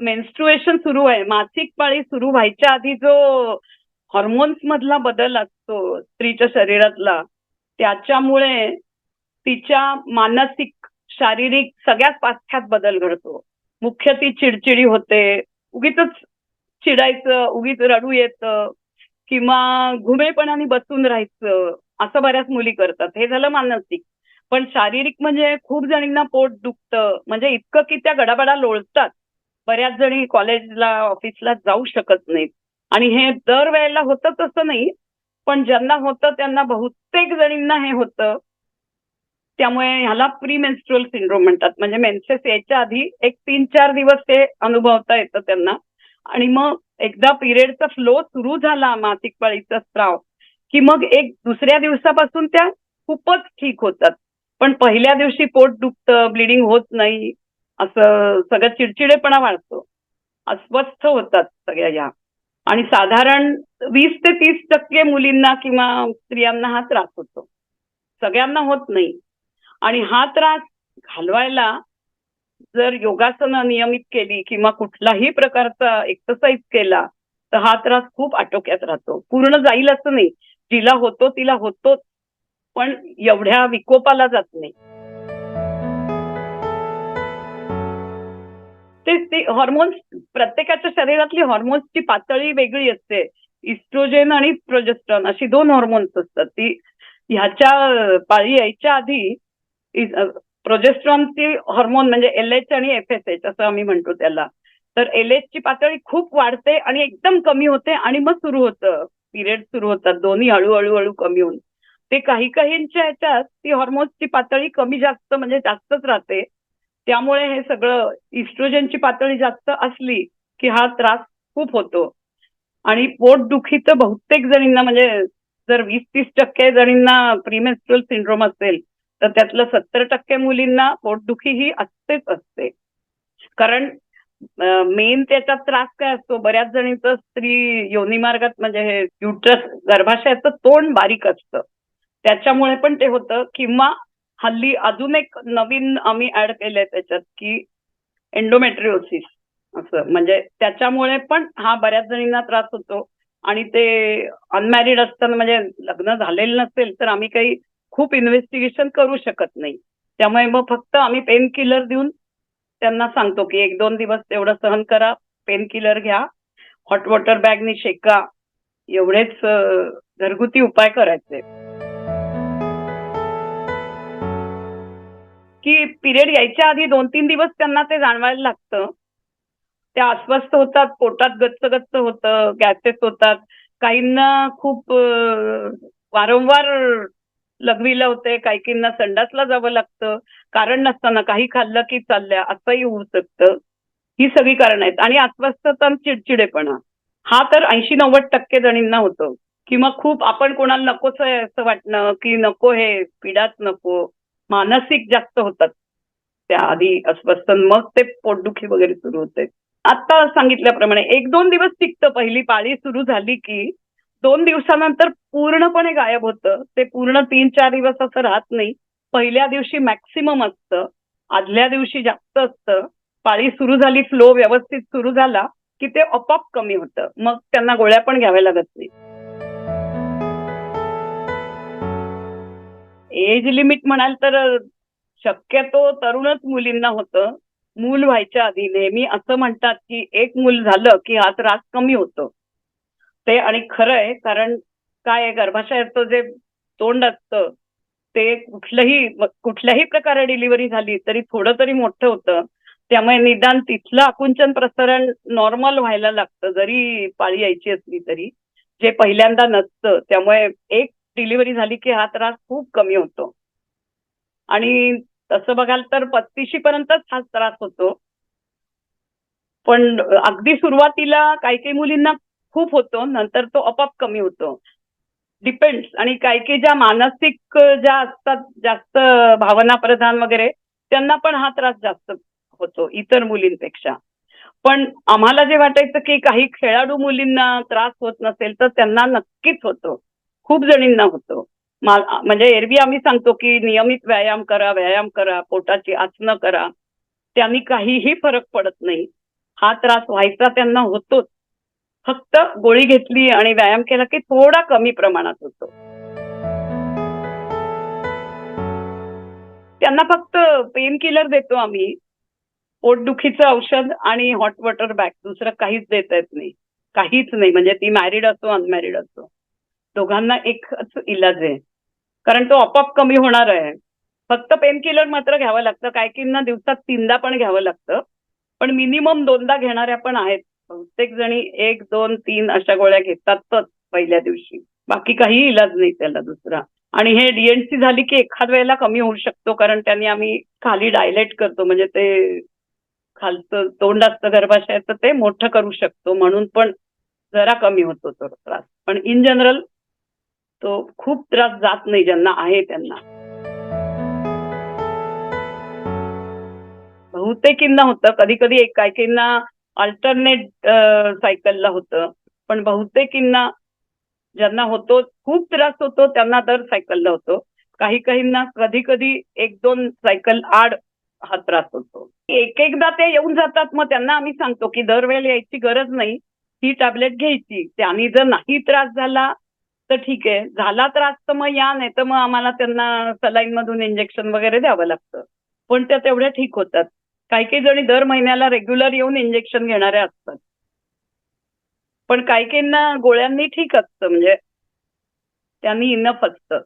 Menstruation सुरू आहे. मासिक पाळी सुरू व्हायच्या आधी जो हॉर्मोन्स मधला बदल असतो स्त्रीच्या शरीरातला त्याच्यामुळे तिच्या मानसिक शारीरिक सगळ्याच पाथ्यात बदल घडतो. मुख्य ती चिडचिडी होते उगीच चिडायचं उगीच रडू येतं किंवा घुमेपणाने बसून राहायचं असं बऱ्याच मुली करतात. हे झालं मानसिक. पण शारीरिक म्हणजे खूप जणींना पोट दुखतं. म्हणजे इतकं की त्या गडाबडा लोळतात. बऱ्याच जणी कॉलेजला ऑफिसला जाऊ शकत नाहीत. आणि हे दर वेळेला होतं तसं नाही पण ज्यांना होतं त्यांना बहुतेक जणींना हे होतं. त्यामुळे ह्याला प्री मेन्स्ट्रुअल सिंड्रोम म्हणतात. म्हणजे मेन्सेस यायच्या आधी एक तीन चार दिवस ते अनुभवता येतं त्यांना. आणि मग एकदा पिरियडचा फ्लो सुरू झाला मासिक पाळीचा स्त्राव की मग एक दुसऱ्या दिवसापासून त्या खूपच ठीक होतात. पण पहिल्या दिवशी पोट दुखतं ब्लिडिंग होत नाही असं सगळं चिडचिडेपणा वाढतो. अस्वस्थ होतात सगळ्या या. आणि साधारण वीस ते तीस टक्के मुलींना किंवा स्त्रियांना हा त्रास होतो. सगळ्यांना होत नाही. आणि हा त्रास घालवायला जर योगासनं नियमित केली किंवा कुठलाही प्रकारचा एक्सरसाइज केला तर हा त्रास खूप आटोक्यात राहतो. पूर्ण जाईल असं नाही. जिला होतो तिला होतोच. पण एवढ्या विकोपाला जात नाही. ते हॉर्मोन्स प्रत्येकाच्या शरीरातली हॉर्मोन्सची पातळी वेगळी असते. इस्ट्रोजेन आणि प्रोजेस्ट्रॉन अशी दोन हॉर्मोन्स असतात. ती ह्याच्या पाळी यायच्या आधी प्रोजेस्ट्रॉनची हॉर्मोन म्हणजे एल एच आणि एफ एस एच असं आम्ही म्हणतो त्याला. तर एल एच ची पातळी खूप वाढते आणि एकदम कमी होते आणि मग सुरू होतं. पिरियड सुरू होतात. दोन्ही हळूहळू हळू कमी होऊन. ते काही काहींच्या ह्याच्यात ती हॉर्मोन्सची पातळी कमी जास्त म्हणजे जास्तच राहते. त्यामुळे हे सगळं इस्ट्रोजनची पातळी जास्त असली की हा त्रास खूप होतो. आणि पोटदुखी तर बहुतेक जणींना म्हणजे जर वीस तीस टक्के जणींना प्रीमेस्ट्रल सिंड्रोम असेल तर त्यातलं सत्तर टक्के मुलींना पोटदुखी ही असतेच असते. कारण मेन त्याचा त्रास काय असतो? बऱ्याच जणींचं स्त्री योनिमार्गात म्हणजे हे युट्रस गर्भाशयाचं तोंड बारीक असतं. त्याच्यामुळे पण ते होतं. किंवा हल्ली अजून एक नवीन आम्ही ऍड केलंय त्याच्यात की एन्डोमेट्रिओसिस असं. म्हणजे त्याच्यामुळे पण हा बऱ्याच जणींना त्रास होतो. आणि ते अनमॅरिड असताना म्हणजे लग्न झालेलं नसेल तर आम्ही काही खूप इन्व्हेस्टिगेशन करू शकत नाही. त्यामुळे मग फक्त आम्ही पेन किलर देऊन त्यांना सांगतो की एक दोन दिवस तेवढं सहन करा पेन किलर घ्या हॉट वॉटर बॅगनी शेका एवढेच घरगुती उपाय करायचे. की पिरियड यायच्या आधी दोन तीन दिवस त्यांना ते जाणवायला लागतं. त्या अस्वस्थ होतात पोटात गच्च गच्च होतं गॅसेस होतात. काहींना खूप वारंवार लघवीला होते काहींना संडासला जावं लागतं. कारण नसताना काही खाल्लं की चालल्या असंही होऊ शकतं. ही सगळी कारण आहेत. आणि अस्वस्थता चिडचिडेपणा. हा तर ऐंशी नव्वद टक्के जणींना होतो. किंवा खूप आपण कोणाला नकोच आहे असं वाटणं की नको हे पिडाच नको. मानसिक जास्त होतात. त्या आधी अस्वस्थ मग ते पोटदुखी वगैरे सुरू होते. आता सांगितल्याप्रमाणे एक दोन दिवस टिकतं. पहिली पाळी सुरू झाली की दोन दिवसानंतर पूर्णपणे गायब होतं. ते पूर्ण तीन चार दिवस असं राहत नाही. पहिल्या दिवशी मॅक्सिमम असतं. आदल्या दिवशी जास्त असतं. पाळी सुरू झाली फ्लो व्यवस्थित सुरू झाला की ते आपोआप कमी होतं. मग त्यांना गोळ्या पण घ्याव्या लागत नाही एज लिमिट म्हणाल तर शक्यतो तरुणच मुलींना होतं. मूल व्हायच्या आधी नेहमी असं म्हणतात की एक मूल झालं की हा त्रास कमी होतो. ते आणि खरं आहे कारण काय गर्भाशयाचं जे तोंड असतं ते कुठलंही कुठल्याही प्रकारे डिलिव्हरी झाली तरी थोडं तरी मोठं होतं. त्यामुळे निदान तिथलं आकुंचन प्रसारण नॉर्मल व्हायला लागतं जरी पाळी यायची असली तरी. जे पहिल्यांदा नसतं त्यामुळे एक डिलिव्हरी झाली की हा त्रास खूप कमी होतो. आणि तसं बघाल तर पस्तीशी पर्यंतच हा त्रास होतो. पण अगदी सुरुवातीला काही काही मुलींना खूप होतो नंतर तो आपोआप कमी होतो. डिपेंड्स आणि काही काही ज्या मानसिक ज्या असतात जास्त भावना प्रधान वगैरे त्यांना पण हा त्रास जास्त होतो इतर मुलींपेक्षा. पण आम्हाला जे वाटायचं की काही खेळाडू मुलींना त्रास होत नसेल तर त्यांना नक्कीच होतो. खूप जणींना होतो. म्हणजे एरवी आम्ही सांगतो की नियमित व्यायाम करा व्यायाम करा पोटाची आसनं करा. त्यांनी काहीही फरक पडत नाही. हा त्रास व्हायचा त्यांना होतोच. फक्त गोळी घेतली आणि व्यायाम केला की थोडा कमी प्रमाणात होतो. त्यांना फक्त पेन किलर देतो आम्ही. पोटदुखीचं औषध आणि हॉट वॉटर बॅग दुसरं काहीच देता येत नाही. काहीच नाही. म्हणजे ती मॅरिड असो अनमॅरिड असो. दोघांना एकच इलाज आहे. कारण तो आपोआप कमी होणार आहे. फक्त पेन किलर मात्र घ्यावं लागतं. काय किंना दिवसात तीनदा पण घ्यावं लागतं. पण मिनिमम दोनदा घेणाऱ्या पण आहेत. बहुतेक जणी एक दोन तीन अशा गोळ्या घेतातच पहिल्या दिवशी. बाकी काही इलाज नाही त्याला दुसरा. आणि हे डीएनसी झाली की एखाद वेळेला कमी होऊ शकतो. कारण त्यांनी आम्ही खाली डायलेट करतो. म्हणजे ते खालचं तोंड असतं गर्भाशयाचं ते मोठं करू शकतो. म्हणून पण जरा कमी होतो तो त्रास. पण इन जनरल तो खूप त्रास जात नाही ज्यांना आहे त्यांना. बहुतेकींना होतं. कधी कधी एक काही काहींना अल्टरनेट सायकलला होतं. पण बहुतेकींना ज्यांना होतो खूप त्रास होतो त्यांना दर सायकलला होतो. काही काहींना कधी कधी एक दोन सायकल आड हा त्रास होतो. एक एकदा ते येऊन जातात. मग त्यांना आम्ही सांगतो की दरवेळेला यायची गरज नाही. ही टॅबलेट घ्यायची. त्यांनी जर नाही त्रास झाला तर ठीक आहे. झाला त्रास तर मग या नाही तर मग आम्हाला त्यांना सलाईन मधून इंजेक्शन वगैरे द्यावं लागतं. पण त्या तेवढ्या ठीक होतात. काही काही जणी दर महिन्याला रेग्युलर येऊन इंजेक्शन घेणाऱ्या असतात. पण काही काहींना गोळ्यांनी ठीक असतं. म्हणजे त्यांनी इनफ असतं.